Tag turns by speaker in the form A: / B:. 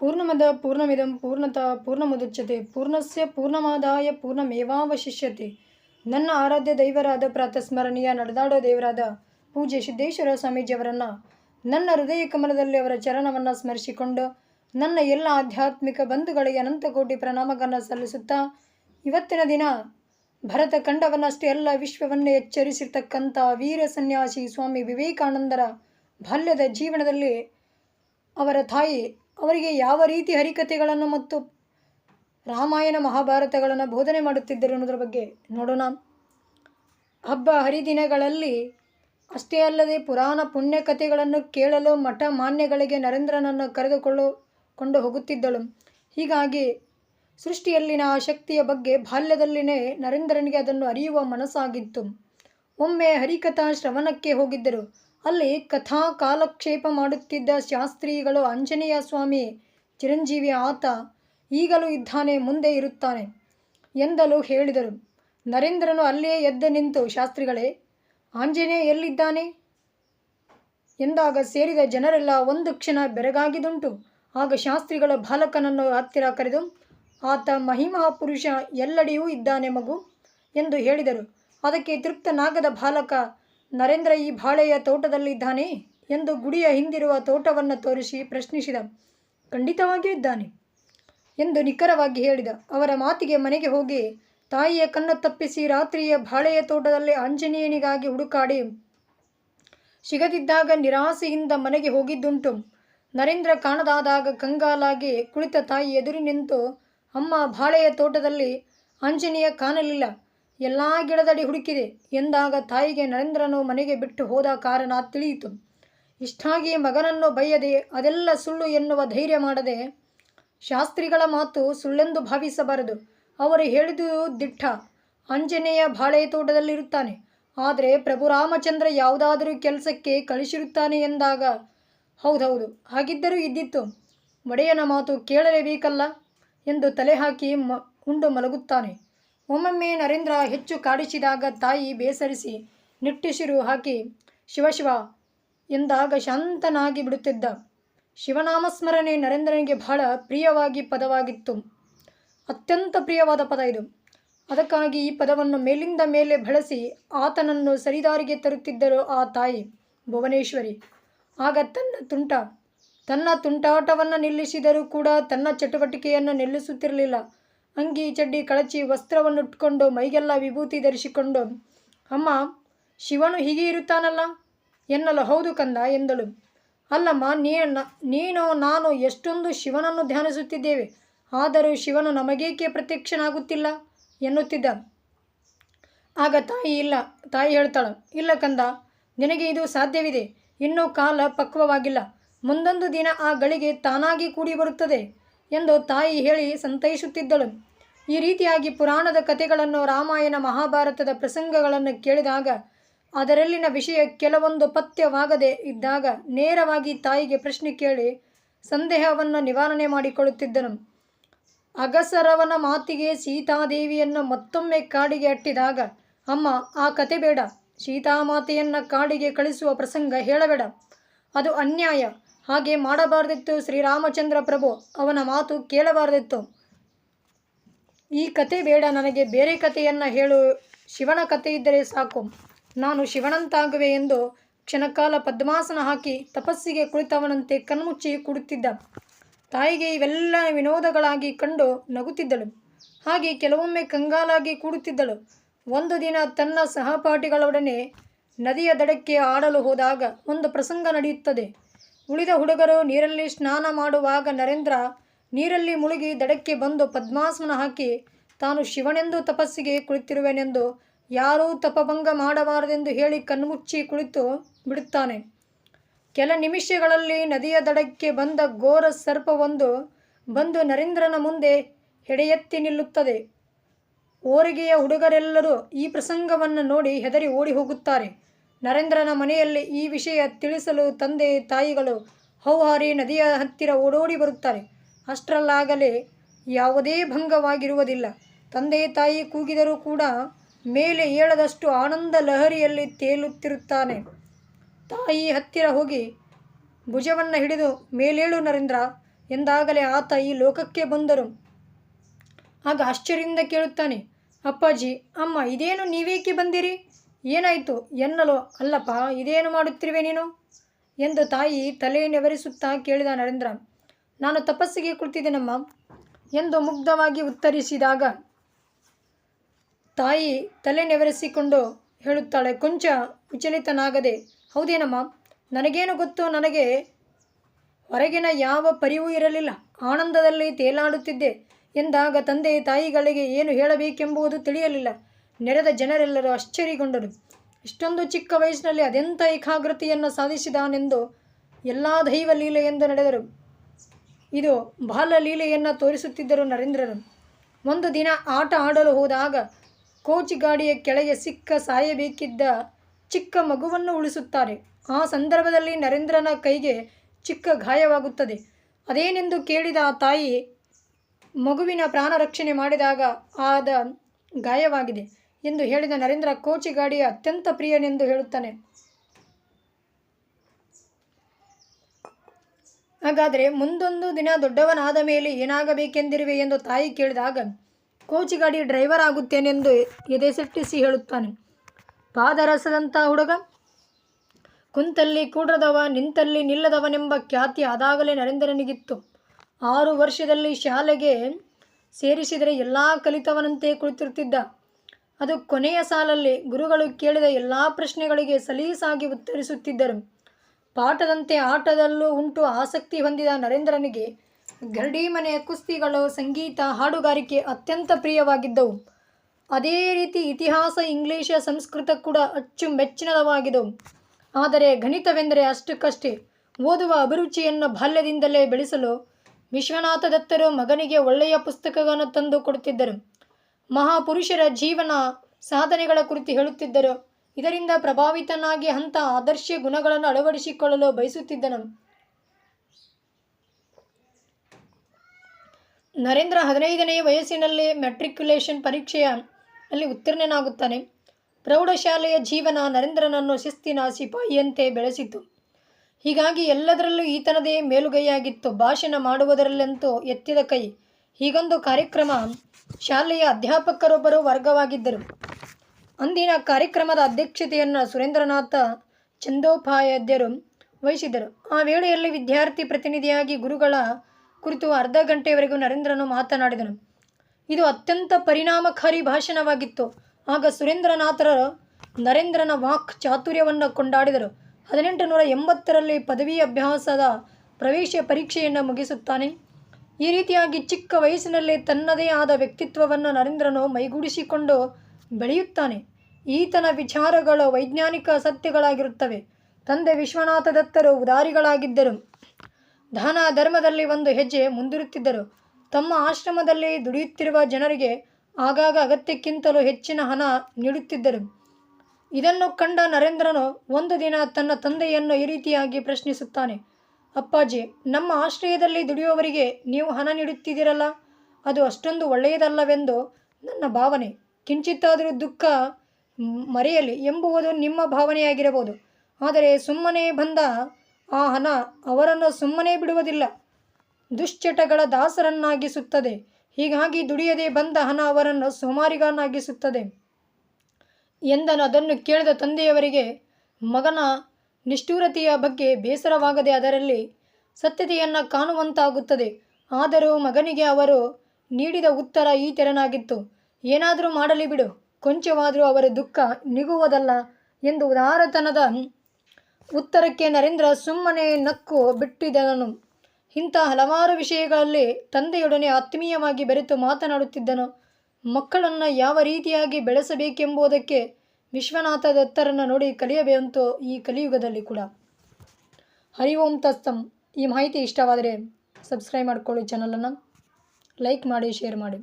A: ಪೂರ್ಣಮದ ಪೂರ್ಣಮಿದಂ ಪೂರ್ಣತ ಪೂರ್ಣಮುದುಚ್ಯತೆ. ಪೂರ್ಣಸ್ಯ ಪೂರ್ಣಮಾದಾಯ ಪೂರ್ಣಮೇವಾವಶಿಷ್ಯತೆ. ನನ್ನ ಆರಾಧ್ಯ ದೈವರಾದ ಪ್ರಾತಸ್ಮರಣೀಯ ನಡೆದಾಡೋ ದೇವರಾದ ಪೂಜೆ ಸಿದ್ದೇಶ್ವರ ಸ್ವಾಮೀಜಿಯವರನ್ನು, ನನ್ನ ಹೃದಯ ಕಮಲದಲ್ಲಿ ಅವರ ಚರಣವನ್ನು ಸ್ಮರಿಸಿಕೊಂಡು, ನನ್ನ ಎಲ್ಲ ಆಧ್ಯಾತ್ಮಿಕ ಬಂಧುಗಳಿಗೆ ಅನಂತ ಕೋಟಿ ಪ್ರಣಾಮಗಳನ್ನು ಸಲ್ಲಿಸುತ್ತಾ, ಇವತ್ತಿನ ದಿನ ಭರತ ಕಂಡವನ್ನಷ್ಟೇ ಎಲ್ಲ ವಿಶ್ವವನ್ನೇ ಎಚ್ಚರಿಸಿರ್ತಕ್ಕಂಥ ವೀರ ಸನ್ಯಾಸಿ ಸ್ವಾಮಿ ವಿವೇಕಾನಂದರ ಬಾಲ್ಯದ ಜೀವನದಲ್ಲಿ ಅವರ ತಾಯಿ ಅವರಿಗೆ ಯಾವ ರೀತಿ ಹರಿಕಥೆಗಳನ್ನು ಮತ್ತು ರಾಮಾಯಣ ಮಹಾಭಾರತಗಳನ್ನು ಬೋಧನೆ ಮಾಡುತ್ತಿದ್ದರು ಅನ್ನೋದ್ರ ಬಗ್ಗೆ ನೋಡೋಣ. ಹಬ್ಬ ಹರಿದಿನಗಳಲ್ಲಿ ಅಷ್ಟೇ ಅಲ್ಲದೆ ಪುರಾಣ ಪುಣ್ಯ ಕಥೆಗಳನ್ನು ಕೇಳಲು ಮಠ ಮಾನ್ಯಗಳಿಗೆ ನರೇಂದ್ರನನ್ನು ಕರೆದುಕೊಳ್ಳು ಕೊಂಡು ಹೋಗುತ್ತಿದ್ದಳು. ಹೀಗಾಗಿ ಸೃಷ್ಟಿಯಲ್ಲಿನ ಆ ಶಕ್ತಿಯ ಬಗ್ಗೆ ಬಾಲ್ಯದಲ್ಲಿನೇ ನರೇಂದ್ರನಿಗೆ ಅದನ್ನು ಅರಿಯುವ ಮನಸ್ಸಾಗಿತ್ತು. ಒಮ್ಮೆ ಹರಿಕಥಾ ಶ್ರವಣಕ್ಕೆ ಹೋಗಿದ್ದರು. ಅಲ್ಲಿ ಕಥಾ ಕಾಲಕ್ಷೇಪ ಮಾಡುತ್ತಿದ್ದ ಶಾಸ್ತ್ರಿಗಳು ಆಂಜನೇಯ ಸ್ವಾಮಿ ಚಿರಂಜೀವಿ ಆತ ಈಗಲೂ ಇದ್ದಾನೆ, ಮುಂದೆ ಇರುತ್ತಾನೆ ಎಂದಲು ಹೇಳಿದರು. ನರೇಂದ್ರನು ಅಲ್ಲಿಯೇ ಎದ್ದು ನಿಂತು, ಶಾಸ್ತ್ರಿಗಳೇ, ಆಂಜನೇಯ ಎಲ್ಲಿದ್ದಾನೆ? ಎಂದಾಗ ಸೇರಿದ ಜನರೆಲ್ಲ ಒಂದು ಕ್ಷಣ ಬೆರಗಾಗಿದುಂಟು. ಆಗ ಶಾಸ್ತ್ರಿಗಳ ಬಾಲಕನನ್ನು ಹತ್ತಿರ ಕರೆದು, ಆತ ಮಹಿಮಾ ಪುರುಷ ಎಲ್ಲೆಡೆಯೂ ಇದ್ದಾನೆ ಮಗು? ಎಂದು ಹೇಳಿದರು. ಅದಕ್ಕೆ ತೃಪ್ತನಾಗದ ಬಾಲಕ ನರೇಂದ್ರ ಈ ಬಾಳೆಯ ತೋಟದಲ್ಲಿದ್ದಾನೆ ಎಂದು ಗುಡಿಯ ಹಿಂದಿರುವ ತೋಟವನ್ನು ತೋರಿಸಿ ಪ್ರಶ್ನಿಸಿದ. ಖಂಡಿತವಾಗಿಯೂ ಇದ್ದಾನೆ ಎಂದು ನಿಖರವಾಗಿ ಹೇಳಿದ. ಅವರ ಮಾತಿಗೆ ಮನೆಗೆ ಹೋಗಿ ತಾಯಿಯ ಕಣ್ಣು ತಪ್ಪಿಸಿ ರಾತ್ರಿಯ ಬಾಳೆಯ ತೋಟದಲ್ಲಿ ಆಂಜನೇಯನಿಗಾಗಿ ಹುಡುಕಾಡಿ ಸಿಗದಿದ್ದಾಗ ನಿರಾಸೆಯಿಂದ ಮನೆಗೆ ಹೋಗಿದ್ದುಂಟು. ನರೇಂದ್ರ ಕಾಣದಾದಾಗ ಕಂಗಾಲಾಗಿ ಕುಳಿತ ತಾಯಿ ಎದುರಿ ನಿಂತು ಅಮ್ಮ, ಬಾಳೆಯ ತೋಟದಲ್ಲಿ ಆಂಜನೇಯ ಕಾಣಲಿಲ್ಲ. ಎಲ್ಲ ಗಿಡದಡಿ ಹುಡುಕಿದೆ. ಎಂದಾಗ ತಾಯಿಗೆ ನರೇಂದ್ರನು ಮನೆಗೆ ಬಿಟ್ಟು ಹೋದ ಕಾರಣ ತಿಳಿಯಿತು. ಇಷ್ಟಾಗಿ ಮಗನನ್ನು ಬೈಯದೆ ಅದೆಲ್ಲ ಸುಳ್ಳು ಎನ್ನುವ ಧೈರ್ಯ ಮಾಡದೆ ಶಾಸ್ತ್ರಿಗಳ ಮಾತು ಸುಳ್ಳೆಂದು ಭಾವಿಸಬಾರದು. ಅವರು ಹೇಳಿದು ದಿಟ್ಟ. ಆಂಜನೇಯ ಬಾಳೆ ತೋಟದಲ್ಲಿರುತ್ತಾನೆ. ಆದರೆ ಪ್ರಭು ರಾಮಚಂದ್ರ ಯಾವುದಾದರೂ ಕೆಲಸಕ್ಕೆ ಕಳಿಸಿರುತ್ತಾನೆ ಎಂದಾಗ, ಹೌದೌದು, ಹಾಗಿದ್ದರೂ ಇದ್ದಿತ್ತು. ಒಡೆಯನ ಮಾತು ಕೇಳಲೇಬೇಕಲ್ಲ ಎಂದು ತಲೆ ಹಾಕಿ ಮ, ಉಂಡು ಮಲಗುತ್ತಾನೆ. ಒಮ್ಮೊಮ್ಮೆ ನರೇಂದ್ರ ಹೆಚ್ಚು ಕಾಡಿಸಿದಾಗ ತಾಯಿ ಬೇಸರಿಸಿ ನಿಟ್ಟುಸಿರು ಹಾಕಿ ಶಿವಶಿವ ಎಂದಾಗ ಶಾಂತನಾಗಿ ಬಿಡುತ್ತಿದ್ದ ಶಿವನಾಮಸ್ಮರಣೆ ನರೇಂದ್ರನಿಗೆ ಬಹಳ ಪ್ರಿಯವಾಗಿ ಪದವಾಗಿತ್ತು. ಅತ್ಯಂತ ಪ್ರಿಯವಾದ ಪದ ಇದು. ಅದಕ್ಕಾಗಿ ಈ ಪದವನ್ನು ಮೇಲಿಂದ ಮೇಲೆ ಬಳಸಿ ಆತನನ್ನು ಸರಿದಾರಿಗೆ ತರುತ್ತಿದ್ದರು ಆ ತಾಯಿ ಭುವನೇಶ್ವರಿ. ಆಗ ತನ್ನ ತುಂಟ, ತನ್ನ ತುಂಟಾಟವನ್ನು ನಿಲ್ಲಿಸಿದರೂ ಕೂಡ ತನ್ನ ಚಟುವಟಿಕೆಯನ್ನು ನಿಲ್ಲಿಸುತ್ತಿರಲಿಲ್ಲ. ಅಂಗಿ ಚಡ್ಡಿ ಕಳಚಿ ವಸ್ತ್ರವನ್ನುಟ್ಕೊಂಡು ಮೈಗೆಲ್ಲ ವಿಭೂತಿ ಧರಿಸಿಕೊಂಡು, ಅಮ್ಮ, ಶಿವನು ಹೀಗೆ ಇರುತ್ತಾನಲ್ಲ? ಎನ್ನಲು ಹೌದು ಕಂದ ಎಂದಳು. ಅಲ್ಲಮ್ಮ, ನೀ ನೀನು ನಾನು ಎಷ್ಟೊಂದು ಶಿವನನ್ನು ಧ್ಯಾನಿಸುತ್ತಿದ್ದೇವೆ. ಆದರೂ ಶಿವನು ನಮಗೇಕೆ ಪ್ರತ್ಯಕ್ಷನಾಗುತ್ತಿಲ್ಲ? ಎನ್ನುತ್ತಿದ್ದ. ಆಗ ತಾಯಿ ಇಲ್ಲ, ತಾಯಿ ಹೇಳ್ತಾಳೆ, ಇಲ್ಲ ಕಂದ, ನಿನಗೆ ಇದು ಸಾಧ್ಯವಿದೆ. ಇನ್ನೂ ಕಾಲ ಪಕ್ವವಾಗಿಲ್ಲ. ಮುಂದೊಂದು ದಿನ ಆ ಗಳಿಗೆ ತಾನಾಗಿ ಕೂಡಿ ಬರುತ್ತದೆ. ಎಂದು ತಾಯಿ ಹೇಳಿ ಸಂತೈಸುತ್ತಿದ್ದಳು. ಈ ರೀತಿಯಾಗಿ ಪುರಾಣದ ಕಥೆಗಳನ್ನು ರಾಮಾಯಣ ಮಹಾಭಾರತದ ಪ್ರಸಂಗಗಳನ್ನು ಕೇಳಿದಾಗ, ಅದರಲ್ಲಿನ ವಿಷಯ ಕೆಲವೊಂದು ಪಥ್ಯವಾಗದೆ ಇದ್ದಾಗ ನೇರವಾಗಿ ತಾಯಿಗೆ ಪ್ರಶ್ನೆ ಕೇಳಿ ಸಂದೇಹವನ್ನು ನಿವಾರಣೆ ಮಾಡಿಕೊಳ್ಳುತ್ತಿದ್ದನು. ಅಗಸರವನ ಮಾತಿಗೆ ಸೀತಾದೇವಿಯನ್ನು ಮತ್ತೊಮ್ಮೆ ಕಾಡಿಗೆ ಅಟ್ಟಿದಾಗ, ಅಮ್ಮ, ಆ ಕತೆ ಬೇಡ. ಸೀತಾಮಾತೆಯನ್ನು ಕಾಡಿಗೆ ಕಳಿಸುವ ಪ್ರಸಂಗ ಹೇಳಬೇಡ. ಅದು ಅನ್ಯಾಯ. ಹಾಗೆ ಮಾಡಬಾರದಿತ್ತು ಶ್ರೀರಾಮಚಂದ್ರ ಪ್ರಭು. ಅವನ ಮಾತು ಕೇಳಬಾರದಿತ್ತು. ಈ ಕತೆ ಬೇಡ, ನನಗೆ ಬೇರೆ ಕಥೆಯನ್ನು ಹೇಳು. ಶಿವನ ಕಥೆ ಇದ್ದರೆ ಸಾಕು. ನಾನು ಶಿವನಂತಾಗುವೆ ಎಂದು ಕ್ಷಣಕಾಲ ಪದ್ಮಾಸನ ಹಾಕಿ ತಪಸ್ಸಿಗೆ ಕುಳಿತವನಂತೆ ಕಣ್ಮುಚ್ಚಿ ಕುಡುತ್ತಿದ್ದ. ತಾಯಿಗೆ ಇವೆಲ್ಲ ವಿನೋದಗಳಾಗಿ ಕಂಡು ನಗುತ್ತಿದ್ದಳು. ಹಾಗೆ ಕೆಲವೊಮ್ಮೆ ಕಂಗಾಲಾಗಿ ಕೂಡುತ್ತಿದ್ದಳು. ಒಂದು ದಿನ ತನ್ನ ಸಹಪಾಠಿಗಳೊಡನೆ ನದಿಯ ದಡಕ್ಕೆ ಆಡಲು ಹೋದಾಗ ಒಂದು ಪ್ರಸಂಗ ನಡೆಯುತ್ತದೆ. ಉಳಿದ ಹುಡುಗರು ನೀರಲ್ಲಿ ಸ್ನಾನ ಮಾಡುವಾಗ ನರೇಂದ್ರ ನೀರಲ್ಲಿ ಮುಳುಗಿ ದಡಕ್ಕೆ ಬಂದು ಪದ್ಮಾಸನ ಹಾಕಿ, ತಾನು ಶಿವನೆಂದು ತಪಸ್ಸಿಗೆ ಕುಳಿತಿರುವೆನೆಂದು ಯಾರೂ ತಪಭಂಗ ಮಾಡಬಾರದೆಂದು ಹೇಳಿ ಕಣ್ಮುಚ್ಚಿ ಕುಳಿತು ಬಿಡುತ್ತಾನೆ. ಕೆಲ ನಿಮಿಷಗಳಲ್ಲಿ ನದಿಯ ದಡಕ್ಕೆ ಬಂದ ಘೋರ ಸರ್ಪವೊಂದು ಬಂದು ನರೇಂದ್ರನ ಮುಂದೆ ಹೆಡೆಯೆತ್ತಿ ನಿಲ್ಲುತ್ತದೆ. ಓರಿಗೆಯ ಹುಡುಗರೆಲ್ಲರೂ ಈ ಪ್ರಸಂಗವನ್ನು ನೋಡಿ ಹೆದರಿ ಓಡಿ ಹೋಗುತ್ತಾರೆ. ನರೇಂದ್ರನ ಮನೆಯಲ್ಲಿ ಈ ವಿಷಯ ತಿಳಿಸಲು ತಂದೆ ತಾಯಿಗಳು ಹೌಹಾರಿ ನದಿಯ ಹತ್ತಿರ ಓಡೋಡಿ ಬರುತ್ತಾರೆ. ಅಷ್ಟರಲ್ಲಾಗಲೇ ಯಾವುದೇ ಭಂಗವಾಗಿರುವುದಿಲ್ಲ. ತಂದೆ ತಾಯಿ ಕೂಗಿದರೂ ಕೂಡ ಮೇಲೆ ಏಳದಷ್ಟು ಆನಂದ ಲಹರಿಯಲ್ಲಿ ತೇಲುತ್ತಿರುತ್ತಾನೆ. ತಾಯಿ ಹತ್ತಿರ ಹೋಗಿ ಭುಜವನ್ನು ಹಿಡಿದು, ಮೇಲೇಳು ನರೇಂದ್ರ ಎಂದಾಗಲೇ ಆತ ಈ ಲೋಕಕ್ಕೆ ಬಂದರು. ಆಗ ಆಶ್ಚರ್ಯದಿಂದ ಕೇಳುತ್ತಾನೆ, ಅಪ್ಪಾಜಿ, ಅಮ್ಮ, ಇದೇನು ನೀವೇಕೆ ಬಂದಿರಿ? ಏನಾಯಿತು? ಎನ್ನಲು? ಅಲ್ಲಪ್ಪ, ಇದೇನು ಮಾಡುತ್ತಿರುವೆ ನೀನು? ಎಂದು ತಾಯಿ ತಲೆ ನೆವರಿಸುತ್ತಾ ಕೇಳಿದ ನರೇಂದ್ರ, ನಾನು ತಪಸ್ಸಿಗೆ ಕುಳಿತಿದ್ದೇನಮ್ಮ? ಎಂದು ಮುಗ್ಧವಾಗಿ ಉತ್ತರಿಸಿದಾಗ ತಾಯಿ ತಲೆ ನೆವರಿಸಿಕೊಂಡು ಹೇಳುತ್ತಾಳೆ, ಕೊಂಚ ವಿಚಲಿತನಾಗದೆ, ಹೌದೇನಮ್ಮ? ನನಗೇನು ಗೊತ್ತು? ನನಗೆ ಹೊರಗಿನ ಯಾವ ಪರಿವೂ ಇರಲಿಲ್ಲ. ಆನಂದದಲ್ಲಿ ತೇಲಾಡುತ್ತಿದ್ದೆ ಎಂದಾಗ ತಂದೆ ತಾಯಿಗಳಿಗೆ ಏನು ಹೇಳಬೇಕೆಂಬುದು ತಿಳಿಯಲಿಲ್ಲ. ನೆರೆದ ಜನರೆಲ್ಲರೂ ಆಶ್ಚರ್ಯಗೊಂಡರು. ಇಷ್ಟೊಂದು ಚಿಕ್ಕ ವಯಸ್ಸಿನಲ್ಲಿ ಅದೆಂಥ ಏಕಾಗ್ರತೆಯನ್ನು ಸಾಧಿಸಿದಾನೆಂದು ಎಲ್ಲ ದೈವ ಲೀಲೆಯಿಂದ ನಡೆದರು. ಇದು ಬಾಲ ಲೀಲೆಯನ್ನು ತೋರಿಸುತ್ತಿದ್ದರು ನರೇಂದ್ರರು. ಒಂದು ದಿನ ಆಟ ಆಡಲು ಹೋದಾಗ ಕೋಚ್ ಗಾಡಿಯ ಕೆಳಗೆ ಸಿಕ್ಕ ಸಾಯಬೇಕಿದ್ದ ಚಿಕ್ಕ ಮಗುವನ್ನು ಉಳಿಸುತ್ತಾರೆ. ಆ ಸಂದರ್ಭದಲ್ಲಿ ನರೇಂದ್ರನ ಕೈಗೆ ಚಿಕ್ಕ ಗಾಯವಾಗುತ್ತದೆ. ಅದೇನೆಂದು ಕೇಳಿದ ಆ ತಾಯಿ ಮಗುವಿನ ಪ್ರಾಣ ರಕ್ಷಣೆ ಮಾಡಿದಾಗ ಆದ ಗಾಯವಾಗಿದೆ. ಎಂದು ಹೇಳಿದ ನರೇಂದ್ರ ಕೋಚಿ ಗಾಡಿಯ ಅತ್ಯಂತ ಪ್ರಿಯನೆಂದು ಹೇಳುತ್ತಾನೆ. ಹಾಗಾದರೆ ಮುಂದೊಂದು ದಿನ ದೊಡ್ಡವನಾದ ಮೇಲೆ ಏನಾಗಬೇಕೆಂದಿರುವೆ ಎಂದು ತಾಯಿ ಕೇಳಿದಾಗ, ಕೋಚಿ ಗಾಡಿ ಡ್ರೈವರ್ ಆಗುತ್ತೇನೆಂದು ಎದೆಸೆಟ್ಟಿಸಿ ಹೇಳುತ್ತಾನೆ. ಪಾದರಸದಂಥ ಹುಡುಗ, ಕುಂತಲ್ಲಿ ಕೂಡ್ರದವ, ನಿಂತಲ್ಲಿ ನಿಲ್ಲದವನೆಂಬ ಖ್ಯಾತಿ ಅದಾಗಲೇ ನರೇಂದ್ರನಿಗಿತ್ತು. ಆರು ವರ್ಷದಲ್ಲಿ ಶಾಲೆಗೆ ಸೇರಿಸಿದರೆ ಎಲ್ಲ ಕಲಿತವನಂತೆ ಕುಳಿತಿರುತ್ತಿದ್ದ ಅದು ಕೊನೆಯ ಸಾಲಲ್ಲಿ ಗುರುಗಳು ಕೇಳಿದ ಎಲ್ಲ ಪ್ರಶ್ನೆಗಳಿಗೆ ಸಲೀಸಾಗಿ ಉತ್ತರಿಸುತ್ತಿದ್ದರು. ಪಾಠದಂತೆ ಆಟದಲ್ಲೂ ಉಂಟು ಆಸಕ್ತಿ ಹೊಂದಿದ ನರೇಂದ್ರನಿಗೆ ಗರಡಿ ಮನೆಯ ಕುಸ್ತಿಗಳು, ಸಂಗೀತ, ಹಾಡುಗಾರಿಕೆ ಅತ್ಯಂತ ಪ್ರಿಯವಾಗಿದ್ದವು. ಅದೇ ರೀತಿ ಇತಿಹಾಸ, ಇಂಗ್ಲಿಷ, ಸಂಸ್ಕೃತ ಕೂಡ ಅಚ್ಚುಮೆಚ್ಚಿನವಾಗಿದ್ದವು ಆದರೆ ಗಣಿತವೆಂದರೆ ಅಷ್ಟಕ್ಕಷ್ಟೇ. ಓದುವ ಅಭಿರುಚಿಯನ್ನು ಬಾಲ್ಯದಿಂದಲೇ ಬೆಳೆಸಲು ವಿಶ್ವನಾಥ ದತ್ತರು ಮಗನಿಗೆ ಒಳ್ಳೆಯ ಪುಸ್ತಕಗಳನ್ನು ತಂದು ಕೊಡುತ್ತಿದ್ದರು. ಮಹಾಪುರುಷರ ಜೀವನ ಸಾಧನೆಗಳ ಕುರಿತು ಹೇಳುತ್ತಿದ್ದರು. ಇದರಿಂದ ಪ್ರಭಾವಿತನಾಗಿ ಅಂತ ಆದರ್ಶ ಗುಣಗಳನ್ನು ಅಳವಡಿಸಿಕೊಳ್ಳಲು ಬಯಸುತ್ತಿದ್ದನು. ನರೇಂದ್ರ ಹದಿನೈದನೇ ವಯಸ್ಸಿನಲ್ಲಿ ಮೆಟ್ರಿಕ್ಯುಲೇಷನ್ ಪರೀಕ್ಷೆಯ ಅಲ್ಲಿ ಉತ್ತೀರ್ಣನಾಗುತ್ತಾನೆ. ಪ್ರೌಢಶಾಲೆಯ ಜೀವನ ನರೇಂದ್ರನನ್ನು ಶಿಸ್ತಿನ ಸಿಪಾಯಿಯಂತೆ ಬೆಳೆಸಿತು. ಹೀಗಾಗಿ ಎಲ್ಲದರಲ್ಲೂ ಈತನದೇ ಮೇಲುಗೈಯಾಗಿತ್ತು. ಭಾಷಣ ಮಾಡುವುದರಲ್ಲಂತೂ ಎತ್ತಿದ ಕೈ. ಹೀಗೊಂದು ಕಾರ್ಯಕ್ರಮ ಶಾಲೆಯ ಅಧ್ಯಾಪಕರೊಬ್ಬರು ವರ್ಗವಾಗಿದ್ದರು. ಅಂದಿನ ಕಾರ್ಯಕ್ರಮದ ಅಧ್ಯಕ್ಷತೆಯನ್ನು ಸುರೇಂದ್ರನಾಥ ಚಂದೋಪಾಧ್ಯಾಯರು ವಹಿಸಿದರು ಆ ವೇಳೆಯಲ್ಲಿ ವಿದ್ಯಾರ್ಥಿ ಪ್ರತಿನಿಧಿಯಾಗಿ ಗುರುಗಳ ಕುರಿತು ಅರ್ಧ ಗಂಟೆಯವರೆಗೂ ನರೇಂದ್ರನು ಮಾತನಾಡಿದನು. ಇದು ಅತ್ಯಂತ ಪರಿಣಾಮಕಾರಿ ಭಾಷಣವಾಗಿತ್ತು. ಆಗ ಸುರೇಂದ್ರನಾಥರ ನರೇಂದ್ರನ ವಾಕ್ ಚಾತುರ್ಯವನ್ನು ಕೊಂಡಾಡಿದರು. ಹದಿನೆಂಟು ನೂರ ಎಂಬತ್ತರಲ್ಲಿ ಪದವಿ ಅಭ್ಯಾಸದ ಪ್ರವೇಶ ಪರೀಕ್ಷೆಯನ್ನು ಮುಗಿಸುತ್ತಾನೆ. ಈ ರೀತಿಯಾಗಿ ಚಿಕ್ಕ ವಯಸ್ಸಿನಲ್ಲಿ ತನ್ನದೇ ಆದ ವ್ಯಕ್ತಿತ್ವವನ್ನು ನರೇಂದ್ರನು ಮೈಗೂಡಿಸಿಕೊಂಡು ಬೆಳೆಯುತ್ತಾನೆ. ಈತನ ವಿಚಾರಗಳು ವೈಜ್ಞಾನಿಕ ಸತ್ಯಗಳಾಗಿರುತ್ತವೆ. ತಂದೆ ವಿಶ್ವನಾಥ ದತ್ತರು ಉದಾರಿಗಳಾಗಿದ್ದರು. ದಾನ ಧರ್ಮದಲ್ಲಿ ಒಂದು ಹೆಜ್ಜೆ ಮುಂದಿರುತ್ತಿದ್ದರು. ತಮ್ಮ ಆಶ್ರಮದಲ್ಲಿ ದುಡಿಯುತ್ತಿರುವ ಜನರಿಗೆ ಆಗಾಗ ಅಗತ್ಯಕ್ಕಿಂತಲೂ ಹೆಚ್ಚಿನ ಹಣ ನೀಡುತ್ತಿದ್ದರು. ಇದನ್ನು ಕಂಡ ನರೇಂದ್ರನು ಒಂದು ದಿನ ತನ್ನ ತಂದೆಯನ್ನು ಈ ರೀತಿಯಾಗಿ ಪ್ರಶ್ನಿಸುತ್ತಾನೆ. ಅಪ್ಪಾಜಿ, ನಮ್ಮ ಆಶ್ರಯದಲ್ಲಿ ದುಡಿಯುವವರಿಗೆ ನೀವು ಹಣ ನೀಡುತ್ತಿದ್ದೀರಲ್ಲ? ಅದು ಅಷ್ಟೊಂದು ಒಳ್ಳೆಯದಲ್ಲವೆಂದು ನನ್ನ ಭಾವನೆ. ಕಿಂಚಿತ್ತಾದರೂ ದುಃಖ ಮರೆಯಲಿ ಎಂಬುವುದು ನಿಮ್ಮ ಭಾವನೆಯಾಗಿರಬಹುದು. ಆದರೆ ಸುಮ್ಮನೆ ಬಂದ ಆ ಹಣ ಅವರನ್ನು ಸುಮ್ಮನೆ ಬಿಡುವುದಿಲ್ಲ. ದುಶ್ಚಟಗಳ ದಾಸರನ್ನಾಗಿಸುತ್ತದೆ. ಹೀಗಾಗಿ ದುಡಿಯದೆ ಬಂದ ಹಣ ಅವರನ್ನು ಸೋಮಾರಿಗನಾಗಿಸುತ್ತದೆ ಎಂದನು ಅದನ್ನು ಕೇಳಿದ ತಂದೆಯವರಿಗೆ, ಮಗನ ನಿಷ್ಠುರತೆಯ ಬಗ್ಗೆ ಬೇಸರವಾಗದೆ ಅದರಲ್ಲಿ ಸತ್ಯತೆಯನ್ನು ಕಾಣುವಂತಾಗುತ್ತದೆ. ಆದರೂ ಮಗನಿಗೆ ಅವರು ನೀಡಿದ ಉತ್ತರ ಈ ತೆರನಾಗಿತ್ತು ಏನಾದರೂ ಮಾಡಲಿ ಬಿಡು. ಕೊಂಚವಾದರೂ ಅವರ ದುಃಖ ನಿಗುವುದಲ್ಲ ಎಂದು ಉದಾರತನದ ಉತ್ತರಕ್ಕೆ ನರೇಂದ್ರ ಸುಮ್ಮನೆ ನಕ್ಕು ಬಿಟ್ಟಿದ್ದನು ಇಂಥ ಹಲವಾರು ವಿಷಯಗಳಲ್ಲಿ ತಂದೆಯೊಡನೆ ಆತ್ಮೀಯವಾಗಿ ಬೆರೆತು ಮಾತನಾಡುತ್ತಿದ್ದನು. ಮಕ್ಕಳನ್ನು ಯಾವ ರೀತಿಯಾಗಿ ಬೆಳೆಸಬೇಕೆಂಬುದಕ್ಕೆ ವಿಶ್ವನಾಥ ದತ್ತರನ್ನು ನೋಡಿ ಕಲಿಯಬೇಕಂತೂ ಈ ಕಲಿಯುಗದಲ್ಲಿ ಕೂಡ. ಹರಿ ಓಂ ತಸ್ತಂ. ಈ ಮಾಹಿತಿ ಇಷ್ಟವಾದರೆ ಸಬ್ಸ್ಕ್ರೈಬ್ ಮಾಡಿಕೊಳ್ಳಿ ಚಾನಲನ್ನು ಲೈಕ್ ಮಾಡಿ ಶೇರ್ ಮಾಡಿ.